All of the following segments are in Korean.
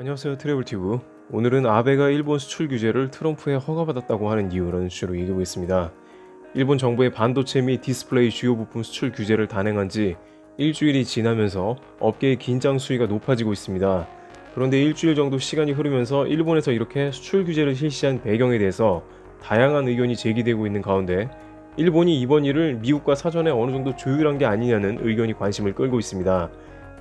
안녕하세요 트래블튜브. 오늘은 아베가 일본 수출 규제를 트럼프에 허가받았다고 하는 이유라는 주제로 얘기해보겠습니다. 일본 정부의 반도체 및 디스플레이 주요 부품 수출 규제를 단행한 지 일주일이 지나면서 업계의 긴장 수위가 높아지고 있습니다. 그런데 일주일 정도 시간이 흐르면서 일본에서 이렇게 수출 규제를 실시한 배경에 대해서 다양한 의견이 제기되고 있는 가운데 일본이 이번 일을 미국과 사전에 어느 정도 조율한 게 아니냐는 의견이 관심을 끌고 있습니다.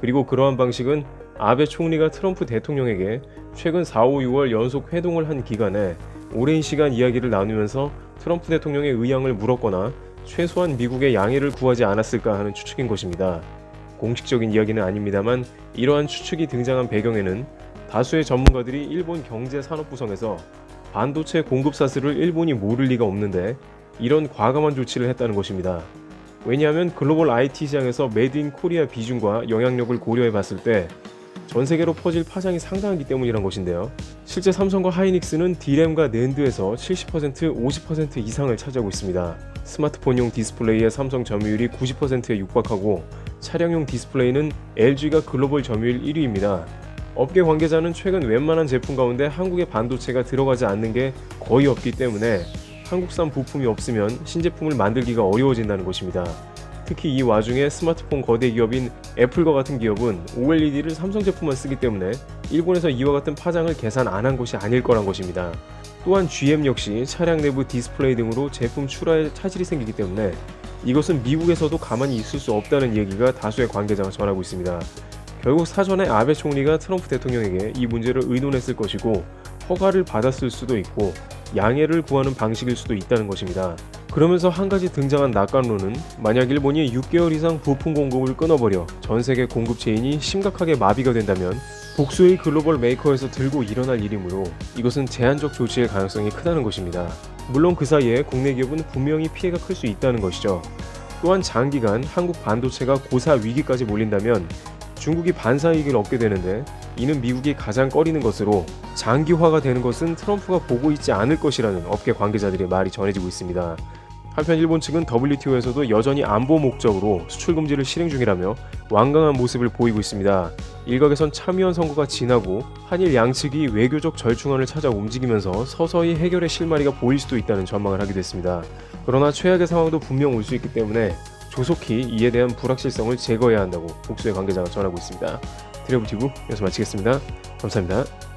그리고 그러한 방식은 아베 총리가 트럼프 대통령에게 최근 4, 5, 6월 연속 회동을 한 기간에 오랜 시간 이야기를 나누면서 트럼프 대통령의 의향을 물었거나 최소한 미국의 양해를 구하지 않았을까 하는 추측인 것입니다. 공식적인 이야기는 아닙니다만 이러한 추측이 등장한 배경에는 다수의 전문가들이 일본 경제 산업부성에서 반도체 공급 사슬을 일본이 모를 리가 없는데 이런 과감한 조치를 했다는 것입니다. 왜냐하면 글로벌 IT 시장에서 메드 인 코리아 비중과 영향력을 고려해 봤을 때 전 세계로 퍼질 파장이 상당하기 때문이란 것인데요. 실제 삼성과 하이닉스는 D램과 낸드에서 70% 50% 이상을 차지하고 있습니다. 스마트폰용 디스플레이의 삼성 점유율이 90%에 육박하고 차량용 디스플레이는 LG가 글로벌 점유율 1위입니다. 업계 관계자는 최근 웬만한 제품 가운데 한국의 반도체가 들어가지 않는 게 거의 없기 때문에 한국산 부품이 없으면 신제품을 만들기가 어려워진다는 것입니다. 특히 이 와중에 스마트폰 거대 기업인 애플과 같은 기업은 OLED를 삼성 제품만 쓰기 때문에 일본에서 이와 같은 파장을 계산 안 한 것이 아닐 거란 것입니다. 또한 GM 역시 차량 내부 디스플레이 등으로 제품 출하에 차질이 생기기 때문에 이것은 미국에서도 가만히 있을 수 없다는 얘기가 다수의 관계자가 전하고 있습니다. 결국 사전에 아베 총리가 트럼프 대통령에게 이 문제를 의논했을 것이고 허가를 받았을 수도 있고 양해를 구하는 방식일 수도 있다는 것입니다. 그러면서 한 가지 등장한 낙관론은 만약 일본이 6개월 이상 부품 공급을 끊어버려 전 세계 공급 체인이 심각하게 마비가 된다면 복수의 글로벌 메이커에서 들고 일어날 일이므로 이것은 제한적 조치의 가능성이 크다는 것입니다. 물론 그 사이에 국내 기업은 분명히 피해가 클 수 있다는 것이죠. 또한 장기간 한국 반도체가 고사 위기까지 몰린다면 중국이 반사 이익을 얻게 되는데 이는 미국이 가장 꺼리는 것으로 장기화가 되는 것은 트럼프가 보고 있지 않을 것이라는 업계 관계자들의 말이 전해지고 있습니다. 한편 일본 측은 WTO에서도 여전히 안보 목적으로 수출 금지를 실행 중이라며 완강한 모습을 보이고 있습니다. 일각에선 참의원 선거가 지나고 한일 양측이 외교적 절충안을 찾아 움직이면서 서서히 해결의 실마리가 보일 수도 있다는 전망을 하기도 했습니다. 그러나 최악의 상황도 분명 올 수 있기 때문에 조속히 이에 대한 불확실성을 제거해야 한다고 복수의 관계자가 전하고 있습니다. 트래블티브 여기서 마치겠습니다. 감사합니다.